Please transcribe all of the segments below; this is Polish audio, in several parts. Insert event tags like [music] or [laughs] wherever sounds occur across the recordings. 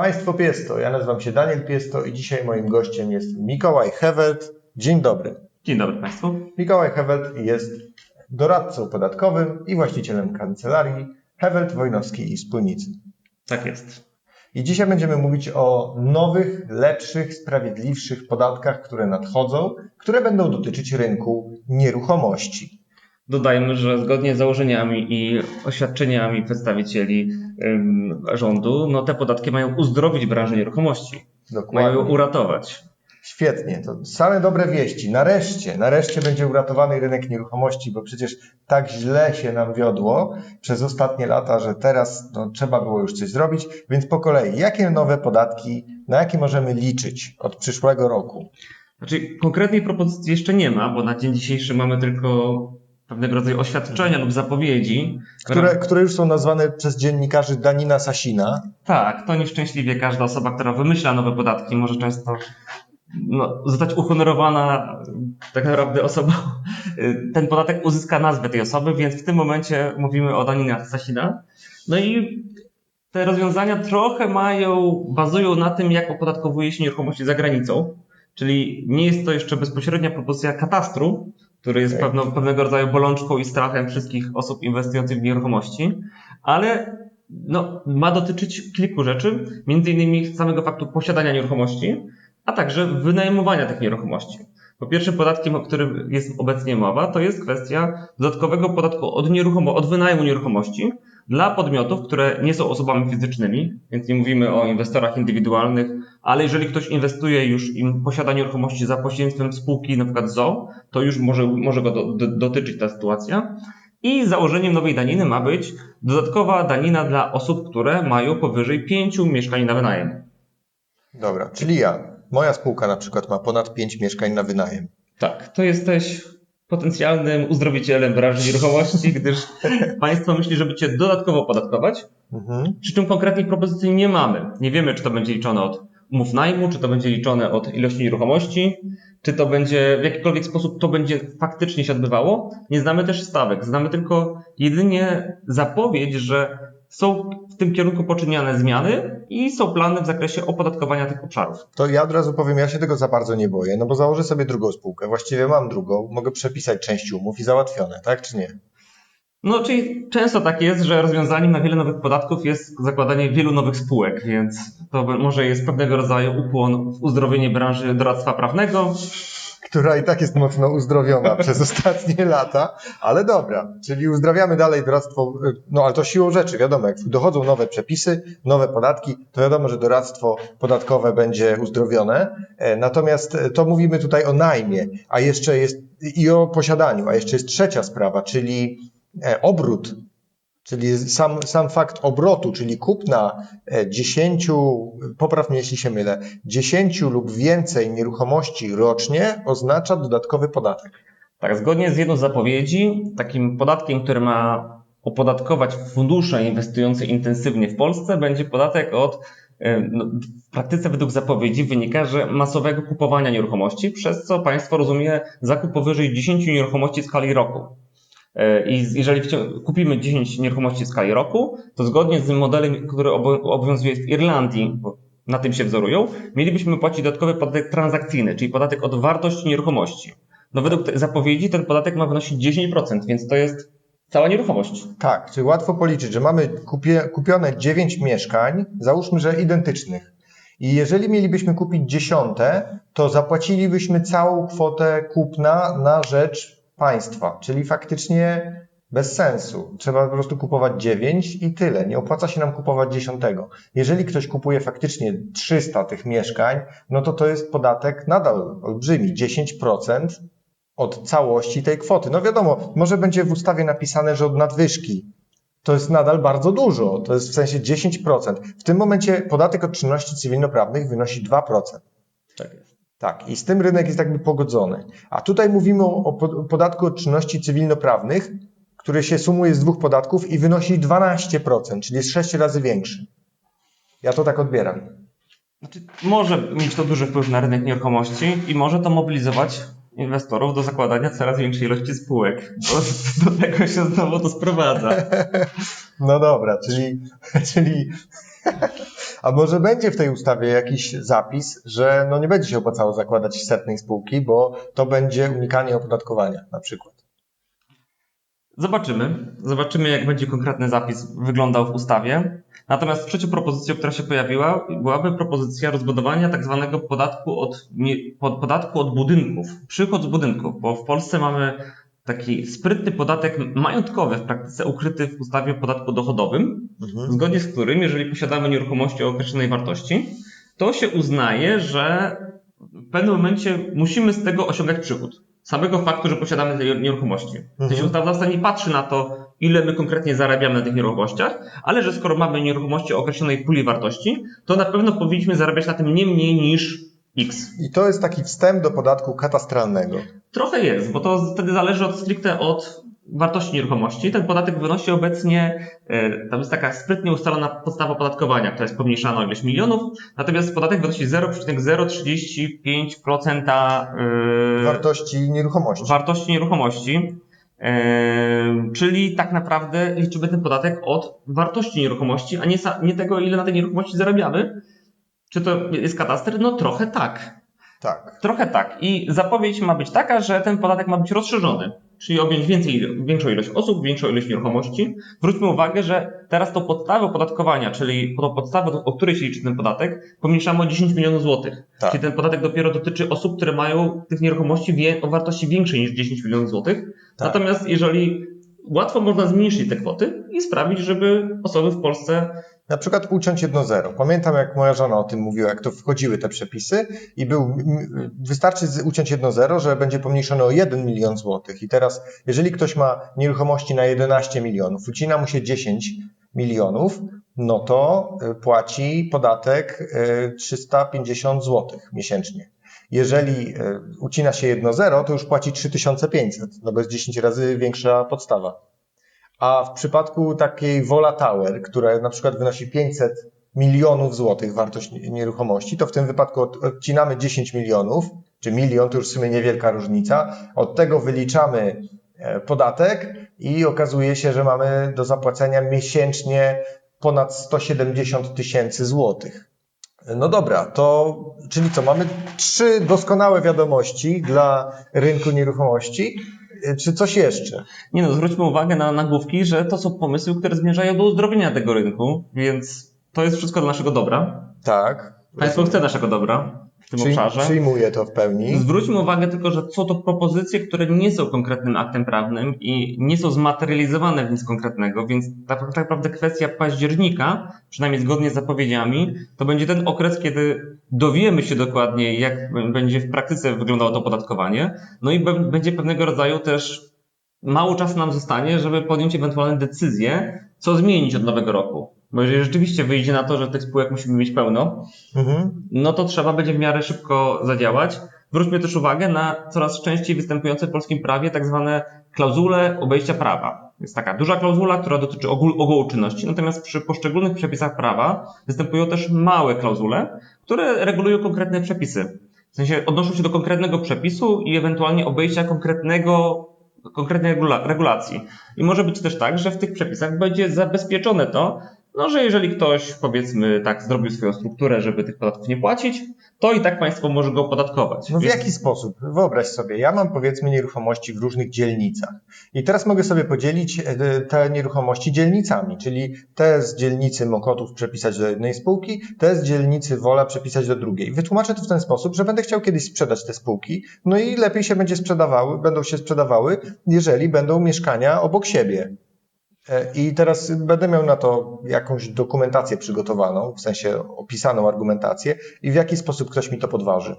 Państwo Piesto, ja nazywam się Daniel Piesto i dzisiaj moim gościem jest Mikołaj Hewelt. Dzień dobry. Dzień dobry Państwu. Mikołaj Hewelt jest doradcą podatkowym i właścicielem kancelarii Hewelt, Wojnowski i Spółnicy. Tak jest. I dzisiaj będziemy mówić o nowych, lepszych, sprawiedliwszych podatkach, które nadchodzą, które będą dotyczyć rynku nieruchomości. Dodajmy, że zgodnie z założeniami i oświadczeniami przedstawicieli ym, rządu, no te podatki mają uzdrowić branżę nieruchomości. Mają ją uratować. Świetnie, to same dobre wieści. Nareszcie, nareszcie będzie uratowany rynek nieruchomości, bo przecież tak źle się nam wiodło przez ostatnie lata, że teraz no, trzeba było już coś zrobić. Więc po kolei, jakie nowe podatki, na jakie możemy liczyć od przyszłego roku? Znaczy, konkretnej propozycji jeszcze nie ma, bo na dzień dzisiejszy mamy tylko pewnego rodzaju oświadczenia lub zapowiedzi. Które, które już są nazwane przez dziennikarzy Danina Sasina. Tak, to nieszczęśliwie każda osoba, która wymyśla nowe podatki, może często no, zostać uhonorowana tak naprawdę osobą. Ten podatek uzyska nazwę tej osoby, więc w tym momencie mówimy o daninach Sasina. No i te rozwiązania trochę mają, bazują na tym, jak opodatkowuje się nieruchomości za granicą. Czyli nie jest to jeszcze bezpośrednia propozycja katastru, który jest pewno, pewnego rodzaju bolączką i strachem wszystkich osób inwestujących w nieruchomości, ale no, ma dotyczyć kilku rzeczy, między innymi samego faktu posiadania nieruchomości, a także wynajmowania tych nieruchomości. Po pierwsze, podatkiem, o którym jest obecnie mowa, to jest kwestia dodatkowego podatku od, nieruchomo- od wynajmu nieruchomości dla podmiotów, które nie są osobami fizycznymi, więc nie mówimy o inwestorach indywidualnych, ale jeżeli ktoś inwestuje już i posiada nieruchomości za pośrednictwem spółki, na przykład ZO, to już może, może go do, do, dotyczyć ta sytuacja. I założeniem nowej daniny ma być dodatkowa danina dla osób, które mają powyżej pięciu mieszkań na wynajem. Dobra, czyli ja. Moja spółka na przykład ma ponad 5 mieszkań na wynajem. Tak, to jesteś potencjalnym uzdrowicielem branży nieruchomości, [laughs] gdyż państwo myśli, żeby cię dodatkowo podatkować, Mhm. przy czym konkretnej propozycji nie mamy. Nie wiemy, czy to będzie liczone od umów najmu, czy to będzie liczone od ilości nieruchomości, czy to będzie w jakikolwiek sposób to będzie faktycznie się odbywało. Nie znamy też stawek, znamy tylko jedynie zapowiedź, że są w tym kierunku poczyniane zmiany i są plany w zakresie opodatkowania tych obszarów. To ja od razu powiem, ja się tego za bardzo nie boję, no bo założę sobie drugą spółkę. Właściwie mam drugą, mogę przepisać część umów i załatwione, tak czy nie? No, czyli często tak jest, że rozwiązaniem na wiele nowych podatków jest zakładanie wielu nowych spółek, więc to może jest pewnego rodzaju ukłon w uzdrowienie branży doradztwa prawnego. Która i tak jest mocno uzdrowiona przez ostatnie lata, ale dobra, czyli uzdrawiamy dalej doradztwo, no ale to siłą rzeczy, wiadomo, jak dochodzą nowe przepisy, nowe podatki, to wiadomo, że doradztwo podatkowe będzie uzdrowione, E, natomiast e, to mówimy tutaj o najmie, a jeszcze jest i o posiadaniu, a jeszcze jest trzecia sprawa, czyli e, obrót, czyli sam, sam fakt obrotu, czyli kupna e, 10, popraw mnie jeśli się mylę, 10 lub więcej nieruchomości rocznie oznacza dodatkowy podatek. Tak, zgodnie z jedną z zapowiedzi, takim podatkiem, który ma opodatkować fundusze inwestujące intensywnie w Polsce, będzie podatek od, e, no, w praktyce według zapowiedzi wynika, że masowego kupowania nieruchomości, przez co państwo rozumie zakup powyżej 10 nieruchomości w skali roku. E, I jeżeli kupimy 10 nieruchomości w skali roku, to zgodnie z modelem, który obo- obowiązuje w Irlandii, bo na tym się wzorują, mielibyśmy płacić dodatkowy podatek transakcyjny, czyli podatek od wartości nieruchomości. No według zapowiedzi ten podatek ma wynosić 10%, więc to jest cała nieruchomość. Tak, czyli łatwo policzyć, że mamy kupie, kupione 9 mieszkań, załóżmy, że identycznych. I jeżeli mielibyśmy kupić dziesiąte, to zapłacilibyśmy całą kwotę kupna na rzecz państwa, czyli faktycznie bez sensu. Trzeba po prostu kupować 9 i tyle. Nie opłaca się nam kupować dziesiątego. Jeżeli ktoś kupuje faktycznie 300 tych mieszkań, no to to jest podatek nadal olbrzymi, 10% od całości tej kwoty. No wiadomo, może będzie w ustawie napisane, że od nadwyżki. To jest nadal bardzo dużo, to jest w sensie 10%. W tym momencie podatek od czynności cywilnoprawnych wynosi 2%. Tak jest. Tak, i z tym rynek jest jakby pogodzony. A tutaj mówimy o o po- podatku od czynności cywilnoprawnych, który się sumuje z dwóch podatków i wynosi 12%, czyli jest 6 razy większy. Ja to tak odbieram. Znaczy, może mieć to duży wpływ na rynek nieruchomości i może to mobilizować inwestorów do zakładania coraz większej ilości spółek. Bo do tego się znowu to sprowadza. [laughs] No dobra, czyli, [laughs] czyli A może będzie w tej ustawie jakiś zapis, że no nie będzie się opłacało zakładać setnej spółki, bo to będzie unikanie opodatkowania na przykład. Zobaczymy. Zobaczymy, jak będzie konkretny zapis wyglądał w ustawie. Natomiast trzecią propozycją, która się pojawiła, byłaby propozycja rozbudowania tak zwanego podatku od, podatku od budynków, przychód z budynków, bo w Polsce mamy taki sprytny podatek majątkowy w praktyce ukryty w ustawie o podatku dochodowym, Mhm. zgodnie z którym, jeżeli posiadamy nieruchomości o określonej wartości, to się uznaje, że w pewnym momencie musimy z tego osiągać przychód. Samego faktu, że posiadamy te nieruchomości. To się Mhm. ustawodawca nie patrzy na to, ile my konkretnie zarabiamy na tych nieruchomościach, ale że skoro mamy nieruchomości o określonej puli wartości, to na pewno powinniśmy zarabiać na tym nie mniej niż X. I to jest taki wstęp do podatku katastralnego. Trochę jest, bo to wtedy zależy od stricte od wartości nieruchomości. Ten podatek wynosi obecnie, e, tam jest taka sprytnie ustalona podstawa opodatkowania, która jest pomniejszana o ileś milionów, natomiast podatek wynosi 0,035% e, Wartości nieruchomości. wartości nieruchomości. e, Czyli tak naprawdę liczymy ten podatek od wartości nieruchomości, a nie, nie tego, ile na tej nieruchomości zarabiamy. Czy to jest kataster? No trochę tak. Tak. Trochę tak. I zapowiedź ma być taka, że ten podatek ma być rozszerzony, czyli objąć więcej, większą ilość osób, większą ilość nieruchomości. Zwróćmy uwagę, że teraz tą podstawę opodatkowania, czyli tą podstawę, o której się liczy ten podatek, pomniejszamy o 10 milionów złotych. Tak. Czyli ten podatek dopiero dotyczy osób, które mają tych nieruchomości o wartości większej niż 10 milionów złotych. Tak. Natomiast jeżeli łatwo można zmniejszyć te kwoty i sprawić, żeby osoby w Polsce Na przykład uciąć jedno zero. Pamiętam, jak moja żona o tym mówiła, jak to wchodziły te przepisy i był, wystarczy uciąć jedno zero, że będzie pomniejszone o 1 milion złotych. I teraz, jeżeli ktoś ma nieruchomości na 11 milionów, ucina mu się 10 milionów, no to y, płaci podatek y, 350 złotych miesięcznie. Jeżeli y, ucina się jedno zero, to już płaci 3500, no bo jest 10 razy większa podstawa. A w przypadku takiej Wola Tower, która na przykład wynosi 500 milionów złotych wartość nieruchomości, to w tym wypadku od- odcinamy 10 milionów, czy milion, to już w sumie niewielka różnica. Od tego wyliczamy e, podatek i okazuje się, że mamy do zapłacenia miesięcznie ponad 170 tysięcy złotych. No dobra, to czyli co, mamy trzy doskonałe wiadomości dla rynku nieruchomości. E, Czy coś jeszcze? Nie no, zwróćmy uwagę na nagłówki, że to są pomysły, które zmierzają do uzdrowienia tego rynku, więc to jest wszystko dla naszego dobra. Tak. Państwo chce naszego dobra w tym Przyj- obszarze. Przyjmuję to w pełni. Zwróćmy uwagę tylko, że są to propozycje, które nie są konkretnym aktem prawnym i nie są zmaterializowane w nic konkretnego, więc tak, naprawdę kwestia października, przynajmniej zgodnie z zapowiedziami, to będzie ten okres, kiedy dowiemy się dokładnie, jak będzie w praktyce wyglądało to podatkowanie, no i będzie pewnego rodzaju też mało czasu nam zostanie, żeby podjąć ewentualne decyzje, co zmienić od nowego roku. Bo jeżeli rzeczywiście wyjdzie na to, że tych spółek musimy mieć pełno, Mhm. no to trzeba będzie w miarę szybko zadziałać. Zwróćmy też uwagę na coraz częściej występujące w polskim prawie tak zwane klauzule obejścia prawa. Jest taka duża klauzula, która dotyczy ogół, ogółu czynności, natomiast przy poszczególnych przepisach prawa występują też małe klauzule, które regulują konkretne przepisy. W sensie odnoszą się do konkretnego przepisu i ewentualnie obejścia konkretnego, konkretnej regula- regulacji. I może być też tak, że w tych przepisach będzie zabezpieczone to, no, że jeżeli ktoś, powiedzmy, tak zrobił swoją strukturę, żeby tych podatków nie płacić, to i tak państwo może go opodatkować. No w Więc- jaki sposób? Wyobraź sobie, ja mam powiedzmy nieruchomości w różnych dzielnicach i teraz mogę sobie podzielić e, te nieruchomości dzielnicami, czyli te z dzielnicy Mokotów przepisać do jednej spółki, te z dzielnicy Wola przepisać do drugiej. Wytłumaczę to w ten sposób, że będę chciał kiedyś sprzedać te spółki, no i lepiej się będzie sprzedawały, będą się sprzedawały, jeżeli będą mieszkania obok siebie. E, I teraz będę miał na to jakąś dokumentację przygotowaną, w sensie opisaną argumentację i w jaki sposób ktoś mi to podważy.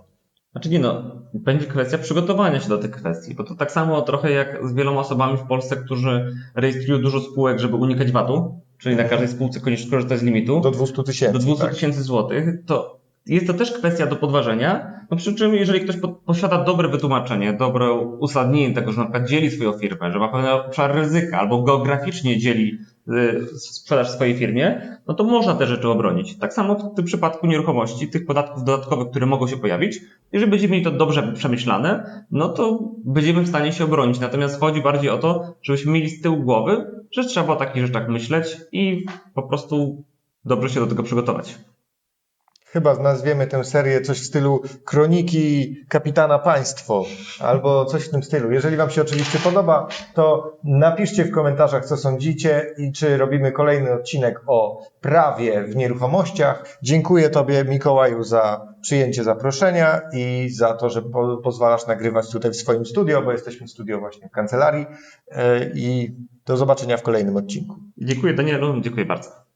Znaczy nie no, będzie kwestia przygotowania się do tych kwestii, bo to tak samo trochę jak z wieloma osobami w Polsce, którzy rejestrują dużo spółek, żeby unikać VAT-u, czyli na każdej spółce koniecznie korzystać z limitu. Do 200 tysięcy. do 200 tak. tysięcy złotych, to jest to też kwestia do podważenia. No przy czym, jeżeli ktoś po- posiada dobre wytłumaczenie, dobre uzasadnienie tego, że na przykład dzieli swoją firmę, że ma pewien obszar ryzyka albo geograficznie dzieli y, sprzedaż w swojej firmie, no to można te rzeczy obronić. Tak samo w tym przypadku nieruchomości, tych podatków dodatkowych, które mogą się pojawić, jeżeli będziemy mieli to dobrze przemyślane, no to będziemy w stanie się obronić. Natomiast chodzi bardziej o to, żebyśmy mieli z tyłu głowy, że trzeba o takich rzeczach myśleć i po prostu dobrze się do tego przygotować. Chyba nazwiemy tę serię coś w stylu Kroniki Kapitana Państwo albo coś w tym stylu. Jeżeli Wam się oczywiście podoba, to napiszcie w komentarzach, co sądzicie i czy robimy kolejny odcinek o prawie w nieruchomościach. Dziękuję Tobie, Mikołaju, za przyjęcie zaproszenia i za to, że po, pozwalasz nagrywać tutaj w swoim studio, bo jesteśmy w studio właśnie w kancelarii. Yy, I do zobaczenia w kolejnym odcinku. Dziękuję Danielu, dziękuję bardzo.